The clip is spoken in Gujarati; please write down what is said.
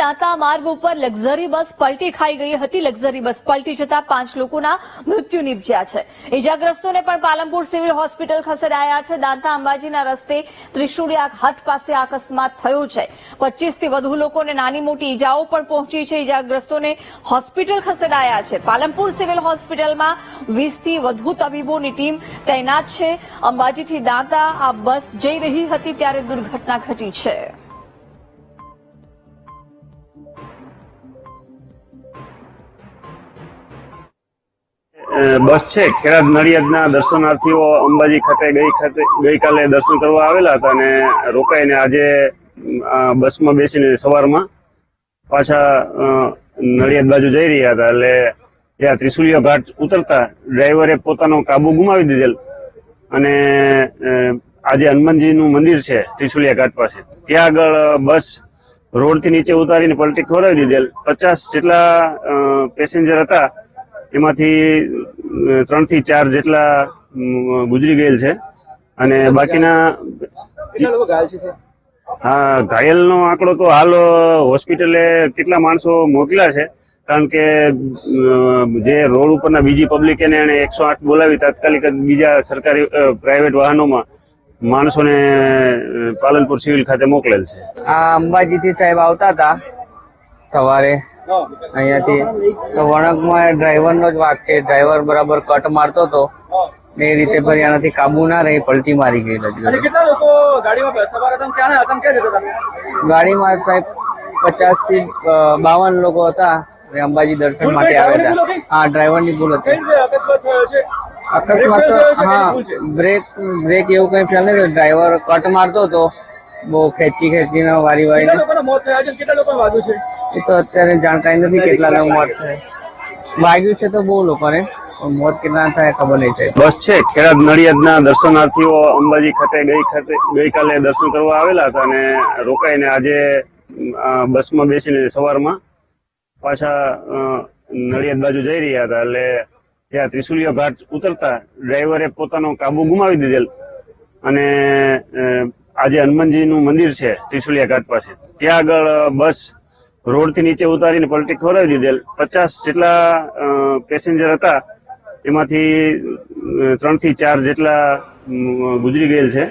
દાંતા માર્ગ ઉપર લક્ઝરી બસ પલટી ખાઈ ગઈ હતી. લક્ઝરી બસ પલટી જતા પાંચ લોકોના મૃત્યુ નિપજ્યા છે. ઇજાગ્રસ્તોને પણ પાલનપુર સિવિલ હોસ્પિટલ ખસેડાયા છે. દાંતા અંબાજીના રસ્તે ત્રિશુળિયા ઘાટ પાસે અકસ્માત થયો છે. પચીસથી વધુ લોકોને નાની મોટી ઈજાઓ પણ પહોંચી છે. ઇજાગ્રસ્તોને હોસ્પિટલ ખસેડાયા છે. પાલનપુર સિવિલ હોસ્પિટલમાં વીસથી વધુ તબીબોની ટીમ તૈનાત છે. અંબાજીથી દાંતા આ બસ જઈ રહી હતી ત્યારે દુર્ઘટના ઘટી છે. બસ છે. ખેરાદ નડિયાદના દર્શનાર્થીઓ અંબાજી ખાતે ગઈ ખાતે, ગઈકાલે દર્શન કરવા આવેલા હતા અને રોકાઈને આજે બસમાં બેસીને સવારમાં પાછા નડિયાદ બાજુ જઈ રહ્યા હતા. એટલે ત્યાં ત્રિશુલિયો ઘાટ ઉતરતા ડ્રાઈવરે પોતાનો કાબુ ગુમાવી દીધેલ અને આજે હનુમાનજીનું મંદિર છે ત્રિશુલિયા ઘાટ પાસે. ત્યાં આગળ બસ રોડથી નીચે ઉતારીને પલટી ખોરાવી દીધેલ. પચાસ જેટલા પેસેન્જર હતા. એમાંથી ત્રણથી ચાર જેટલા ગુજરી ગયેલ છે. અને બાકીના કેટલા ઘાયલ છે હા ઘાયલનો આંકડો તો હાલ હોસ્પિટલે કેટલા માણસો મોકલ્યા છે. કારણ કે જે રોડ ઉપરના બીજી પબ્લિક એને એને એકસો આઠ બોલાવી તાત્કાલિક બીજા સરકારી પ્રાઇવેટ વાહનોમાં માણસોને પાલનપુર સિવિલ ખાતે મોકલેલ છે. આ અંબાજીથી સાહેબ આવતા હતા. સવારે અહીંયાથી. તો વણકમાં ડ્રાઈવરનો જ વાક છે. ડ્રાઈવર બરાબર કટ મારતો હતો. ને એ રીતે પછી આનાથી કાબુ ના રહી પલટી મારી ગઈ ગાડીમાં સાહેબ પચાસથી બાવન લોકો હતા. અને અંબાજી દર્શન માટે આવ્યા હતા? હા ડ્રાઈવરની ભૂલ હતી. અકસ્માત હા બ્રેક બ્રેક એવું કઈ ચાલે નથી ડ્રાઈવર કટ મારતો હતો. બહુ ખેંચી ખેંચીને વારી વારી મોત થયા છે? કેટલા લોકોને વાગ્યું છે? એ તો અત્યારે જાણકારી નથી કેટલા મોત થાય. વાગ્યું છે તો બહુ લોકોને. મોત કેટલા થાય ખબર નહીં થાય. બસ છે ખેરાદ નડિયાદના દર્શનાર્થીઓ અંબાજી ખાતે ગઈ ખાતે ગઈકાલે દર્શન કરવા આવેલા હતા અને રોકાઈને આજે બસમાં બેસીને સવારમાં પાછા નડિયાદ બાજુ જઈ રહ્યા હતા. એટલે ત્યાં ત્રિશુલિયા ઘાટ ઉતરતા ડ્રાઈવરે પોતાનો કાબુ ગુમાવી દીધેલ. અને આજે હનુમાનજીનું મંદિર છે ત્રિશુલિયા ઘાટ પાસે. ત્યાં આગળ બસ રોડથી નીચે ઉતારીને પલટી ખોરાવી દીધેલ. પચાસ જેટલા પેસેન્જર હતા. એમાંથી ત્રણથી ચાર જેટલા ગુજરી ગયેલ છે.